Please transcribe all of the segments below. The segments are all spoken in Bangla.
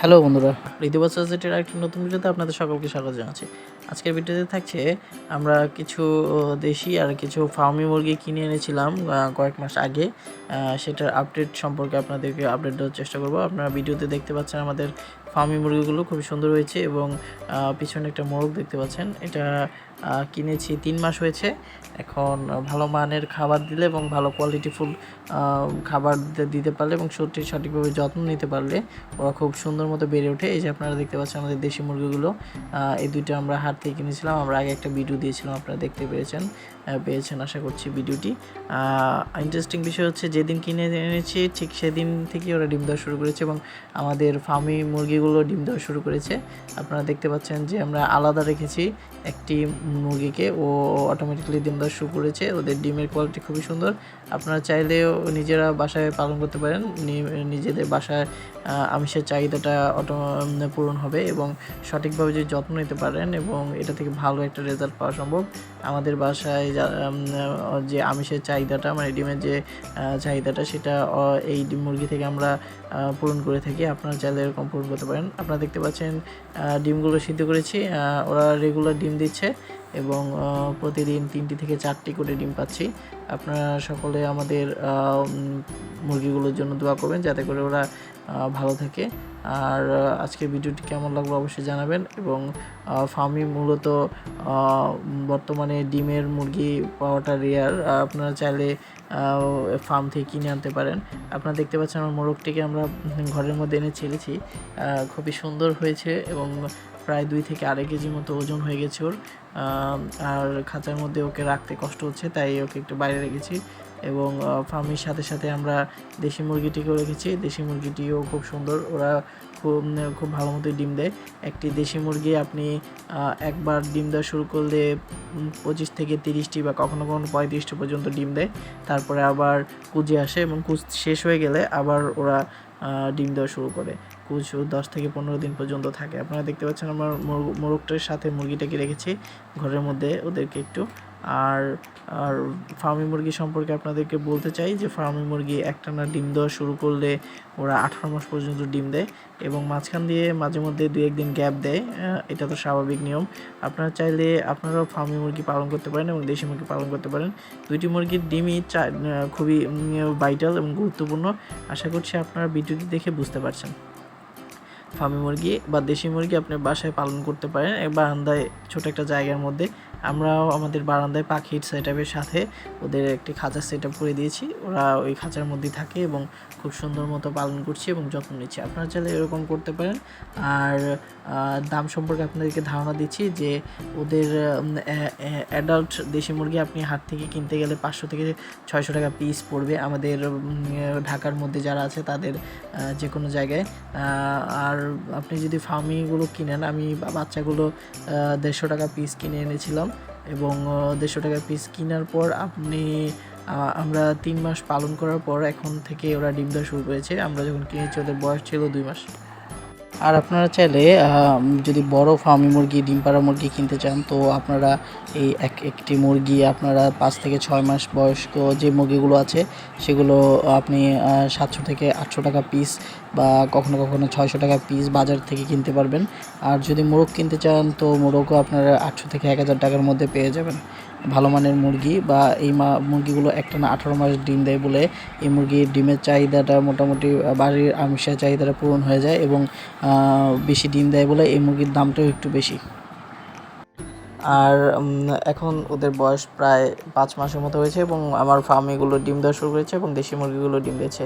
হ্যালো বন্ধুরা ঋতুবাস সোসাইটির আরেকটি নতুন ভিডিওতে আপনাদের সকলকে স্বাগত জানাচ্ছি। আজকের ভিডিওতে থাকছে আমরা কিছু দেশি আর কিছু ফার্মি মুরগি কিনে এনেছিলাম কয়েক মাস আগে। সেটার আপডেট সম্পর্কে আপনাদেরকে আপডেট দেওয়ার চেষ্টা করব। আপনারা ভিডিওতে দেখতে পাচ্ছেন আমাদের ফার্মি মুরগিগুলো খুবই সুন্দর হয়েছে এবং পিছনে একটা মোরগ দেখতে পাচ্ছেন। এটা কিনেছি তিন মাস হয়েছে। এখন ভালো মানের খাবার দিলে এবং ভালো কোয়ালিটি ফুল খাবার দিতে- পারলে এবং সত্যি সঠিকভাবে যত্ন নিতে পারলে ওরা খুব সুন্দর মতো বেড়ে ওঠে। এই যে আপনারা দেখতে পাচ্ছেন আমাদের দেশি মুরগিগুলো এই দুইটা আমরা হাট থেকে কিনেছিলাম। আমরা আগে একটা ভিডিও দিয়েছিলাম আপনারা দেখতে পেরেছেন আহ, পেয়েছেন আশা করছি ভিডিওটি ইন্টারেস্টিং বিষয় হচ্ছে যেদিন কিনে এনেছি ঠিক সেদিন থেকে ওরা ডিম দেওয়া শুরু করেছে এবং আমাদের ফার্মি মুরগিগুলো ডিম দেওয়া শুরু করেছে। আপনারা দেখতে পাচ্ছেন যে আমরা আলাদা রেখেছি একটি মুরগিকে, ও অটোমেটিক্যালি ডিম দেওয়া শুরু করেছে। ওদের ডিমের কোয়ালিটি খুবই সুন্দর। আপনারা চাইলেও নিজেরা বাসায় পালন করতে পারেন। নিজেদের বাসায় আমিষের চাহিদাটা অটো পূরণ হবে এবং সঠিকভাবে যদি যত্ন নিতে পারেন এবং এটা থেকে ভালো একটা রেজাল্ট পাওয়া সম্ভব। আমাদের বাসায় যে আমিষের চাহিদাটা মানে ডিমের যে চাহিদাটা, সেটা এই ডিম মুরগি থেকে আমরা পূরণ করে থাকি। আপনারা চাইলে এরকম পূরণ করতে পারেন। আপনারা দেখতে পাচ্ছেন ডিমগুলো সিদ্ধ করেছি। ওরা রেগুলার ডিম দিচ্ছে। এবং প্রতিদিন তিনটি থেকে চারটি করে ডিম পাচ্ছি। আপনারা সকলে আমাদের মুরগিগুলোর জন্য দোয়া করবেন যাতে করে ওরা ভালো থাকে। আর আজকের ভিডিওটি কেমন লাগল অবশ্যই জানাবেন এবং ফার্মি মূলত বর্তমানে ডিমের মুরগি পাওয়াটা রেয়ার আপনারা চাইলে ফার্ম থেকে কিনে আনতে পারেন। আপনারা দেখতে পাচ্ছেন আমার মোরগটিকে আমরা ঘরের মধ্যে এনে ছেড়েছি। খুবই সুন্দর হয়েছে এবং প্রায় দুই থেকে আড়াই কেজি মতো ওজন হয়ে গেছে ওর। আর খাঁচার মধ্যে ওকে রাখতে কষ্ট হচ্ছে, তাই ওকে একটু বাইরে রেখেছি। এবং ফার্মের সাথে সাথে আমরা দেশি মুরগিটিকেও রেখেছি। দেশি মুরগিটিও খুব সুন্দর, ওরা খুব খুব ভালো মতোই ডিম দেয়। একটি দেশি মুরগি আপনি একবার ডিম দেওয়া শুরু করলে পঁচিশ থেকে তিরিশটি বা কখনো কখনো পঁয়ত্রিশটি পর্যন্ত ডিম দেয়। তারপরে আবার কুজে আসে এবং কুচ শেষ হয়ে গেলে আবার ওরা ডিম দেওয়া শুরু করে। কুচ দশ থেকে পনেরো দিন পর্যন্ত থাকে। আপনারা দেখতে পাচ্ছেন আমার মোরগ- মোরগটার সাথে মুরগিটাকে রেখেছি ঘরের মধ্যে ওদেরকে একটু। আর আর ফার্মি মুরগি সম্পর্কে আপনাদেরকে বলতে চাই যে ফার্মি মুরগি একটানা ডিম দেওয়া শুরু করলে ওরা আঠারো মাস পর্যন্ত ডিম দেয় এবং মাঝখান দিয়ে মাঝে মধ্যে দু একদিন গ্যাপ দেয় এটা তো স্বাভাবিক নিয়ম। আপনারা চাইলে আপনারাও ফার্মি মুরগি পালন করতে পারেন এবং দেশি মুরগি পালন করতে পারেন। দুইটি মুরগির ডিমই খুবই ভাইটাল এবং গুরুত্বপূর্ণ। আশা করছি আপনারা ভিডিওটি দেখে বুঝতে পারছেন। ফার্মি মুরগি বা দেশি মুরগি আপনি বাসায় পালন করতে পারেন বারান্দায় ছোট একটা জায়গার মধ্যে। আমরাও আমাদের বারান্দায় পাখির সেট সাথে ওদের একটি খাঁচার সেট করে দিয়েছি। ওরা ওই খাঁচার মধ্যেই থাকে এবং খুব সুন্দর মতো পালন করছি এবং যত্ন নিচ্ছি। আপনারা চাইলে এরকম করতে পারেন। আর দাম সম্পর্কে আপনাদেরকে ধারণা দিচ্ছি যে ওদের অ্যাডাল্ট দেশি মুরগি আপনি হাট থেকে কিনতে গেলে পাঁচশো থেকে ছয়শো টাকা পিস পড়বে। আমাদের ঢাকার মধ্যে যারা আছে তাদের যে কোনো জায়গায়। আর আপনি যদি ফার্মিগুলো কিনেন, আমি বাচ্চাগুলো দেড়শো টাকা পিস কিনে এনেছিলাম। এবং দেড়শো টাকা পিস কেনার পর আপনি আমরা তিন মাস পালন করার পর এখন থেকে ওরা ডিম দেওয়া শুরু করেছে। আমরা যখন কিনেছি, ওদের বয়স ছিল দুই মাস। আর আপনারা চাইলে যদি বড় ফার্মি মুরগি, ডিম পাড়া মুরগি কিনতে চান, তো আপনারা এই এক, একটি মুরগি আপনারা পাঁচ থেকে ছয় মাস বয়স্ক যে মুরগিগুলো আছে, সেগুলো আপনি সাতশো থেকে আটশো টাকা পিস বা কখনো কখনো ছয়শো টাকা পিস বাজার থেকে কিনতে পারবেন। আর যদি মোরগ কিনতে চান, তো মোরগও আপনারা আটশো থেকে এক হাজার টাকার মধ্যে পেয়ে যাবেন। ভালো মানের মুরগি বা এই মা মুরগিগুলো একটানা আঠারো মাস ডিম দেয় বলে এই মুরগির ডিমের চাহিদাটা মোটামুটি বাড়ির আমিষের চাহিদাটা পূরণ হয়ে যায় এবং বেশি ডিম দেয় বলে এই মুরগির দামটাও একটু বেশি। আর এখন ওদের বয়স প্রায় পাঁচ মাসের মতো হয়েছে এবং আমার ফার্মিগুলো ডিম দেওয়া শুরু করেছে এবং দেশি মুরগিগুলো ডিম দিয়েছে।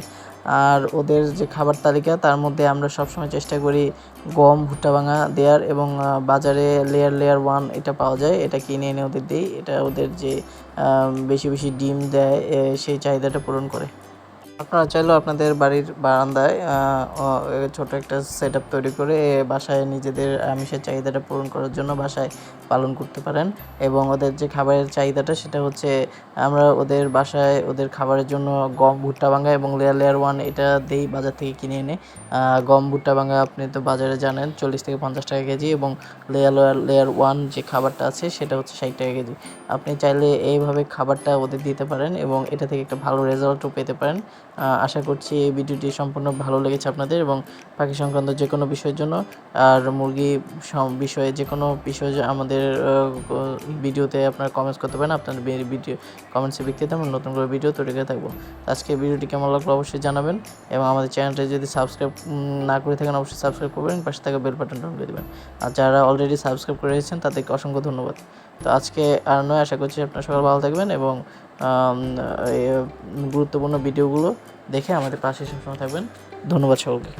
আর ওদের যে খাবার তালিকা, তার মধ্যে আমরা সবসময় চেষ্টা করি গম, ভুট্টা ভাঙা দেওয়ার এবং বাজারে লেয়ার লেয়ার ওয়ান এটা পাওয়া যায়। এটা কিনে এনে ওদের দিই। এটা ওদের যে বেশি বেশি ডিম দেয় সেই চাহিদাটা পূরণ করে। আপনারা চাইলেও আপনাদের বাড়ির বারান্দায় ছোট একটা সেট তৈরি করে বাসায় নিজেদের আমিষের চাহিদাটা পূরণ করার জন্য বাসায় পালন করতে পারেন। এবং ওদের যে খাবারের চাহিদাটা সেটা হচ্ছে, আমরা ওদের বাসায় ওদের খাবারের জন্য গম, ভুট্টা ভাঙা এবং লেয়ার লেয়ার ওয়ান এটা দেই বাজার থেকে কিনে এনে। গম, ভুট্টা ভাঙা আপনি তো বাজারে জানেন, চল্লিশ থেকে পঞ্চাশ টাকা কেজি এবং লেয়ার লেয়ার লেয়ার ওয়ান যে খাবারটা আছে সেটা হচ্ছে ষাট টাকা কেজি। আপনি চাইলে এইভাবে খাবারটা ওদের দিতে পারেন এবং এটা থেকে একটা ভালো রেজাল্টও পেতে পারেন। আশা করছি এই ভিডিওটি সম্পূর্ণ ভালো লেগেছে আপনাদের এবং পাখি সংক্রান্ত যে কোনো বিষয়ের জন্য আর মুরগি বিষয়ে যে কোনো বিষয়ে আমাদের ভিডিওতে আপনারা কমেন্টস করতে পারেন আপনার ভিডিও কমেন্টসের ভিত্তিতে আমরা নতুন করে ভিডিও তৈরি করে থাকব। আজকে ভিডিওটি কেমন লাগল অবশ্যই জানাবেন এবং আমাদের চ্যানেলটা যদি সাবস্ক্রাইব না করে থাকেন অবশ্যই সাবস্ক্রাইব করবেন, পাশে থাকা বেল বাটনটা অন করে দেবেন। আর যারা অলরেডি সাবস্ক্রাইব করে রেখেছেন তাদেরকে অসংখ্য ধন্যবাদ। তো আজকে আর নয়, আশা করছি আপনারা সবাই ভালো থাকবেন এবং গুরুত্বপূর্ণ ভিডিওগুলো দেখে আমাদের পাশে সবসময় থাকবেন। ধন্যবাদ সকলকে।